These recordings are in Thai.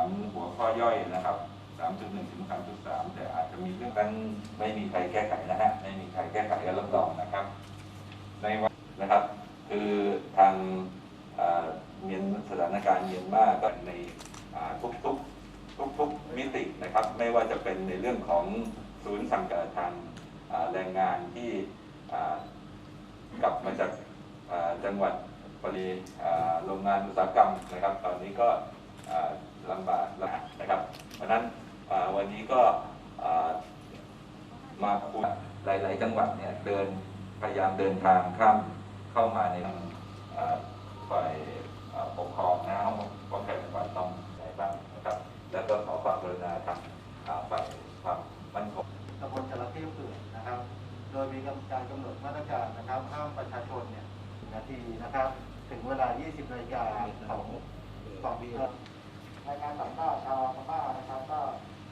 ามหัวข้อย่อยนะครับ 3.1ถึง3.3 แต่อาจจะมีเรื่องนั้นไม่มีใครแก้ไขนะฮะไม่มีใครแก้ไขก็รับรองนะครับ ในวันนะครับ คือทางเอียนสถานการณ์เมียนมาก็ในอ่าทุกๆทุกๆมิตินะครับ ไม่ว่าจะเป็นในเรื่องของศูนย์สั่งการทางแรงงานที่กลับมาจากจังหวัดปรีโรงงานอุตสาหกรรมนะครับ ตอนนี้ก็ ลำบากลำบากนะครับเพราะนั้นวันนี้ก็มาคุยหลาย ๆ จังหวัดเนี่ยเดินพยายามเดินทางข้ามเข้ามาในทางฝ่ายปกครองนะห้องป้องกันจังหวัดต้องไหนบ้างนะครับ แล้วก็ขอความกรุณาทางฝ่ายความมั่นคงตำบลจระเข้เผือกนะครับ โดยมีการกำหนดมาตรการนะครับห้ามประชาชนเนี่ยนาทีนะครับ ถึงเวลา 20นาฬิกาของของเดือนรายงานต่างด้าวชาวพม่านะครับก็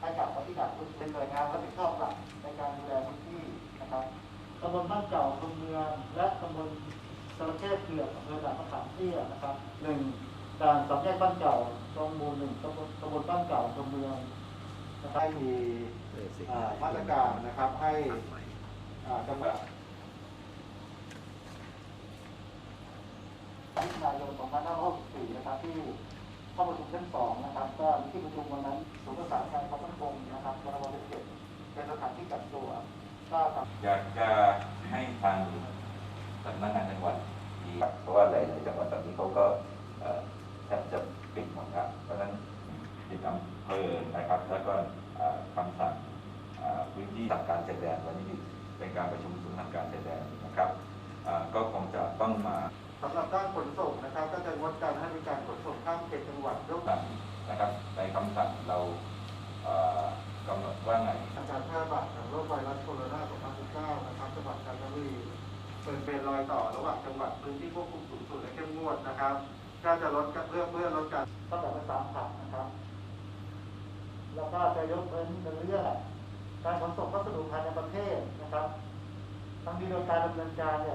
ให้กับปฏิบัติเป็นหน่วยงานรับผิดชอบหลักในการดูแลพื้นที่นะครับตำบลบ้านเก่าอำเภอเมืองและตำบลจระเข้เผือกอำเภอด่านมะขามเตี้ยนะครับหนึ่งด่านสามแยกบ้านเก่าตรงหมู่หนึ่งตำบลตำบลบ้านเก่าอำเภอเมืองนะครับให้มีมาตรการนะครับให้อ่าจังหวัดมิถุนายน2564นะครับที่ เข้าประชุมชั้นสองนะครับ ก็มีที่ประชุมวันนั้นศูนย์ประสานงานความมั่นคงนะครับกรมเจ็ดเป็นสถานที่กักตัวก็ทำอยากจะให้ทางสำนักงานจังหวัดดีเพราะว่าหลายๆจังหวัดตอนนี้เขาก็แทบจะปิดหมดครับเพราะฉะนั้นปิดอำเภอนะครับ แล้วก็คำสั่งพื้นที่ทางการชายแดนวันนี้เป็นการประชุมศูนย์ทางการชายแดนนะครับเอ่อก็คงจะต้องมา สำหรับด้านขนส่งนะครับ ก็จะงดการให้บริการขนส่งข้ามเขตจังหวัดยกสั่งนะครับในคำสั่งเราเอ่อกำหนดว่าไงการแพร่ระบาดของโรคไวรัสโคโรนา2019นะครับจังหวัดกาญจนบุรีเป็นเป็นรอยต่อระหว่างจังหวัดพื้นที่ควบคุมสูงสุดและเข้มงวดนะครับก็จะลดเพื่อเพื่อลดการตั้งแต่เป็นสามผับนะครับ แล้วก็จะยกเว้นในเรื่องการขนส่งพัสดุภายในประเทศนะครับทั้งนี้โดยการดำเนินการเนี่ย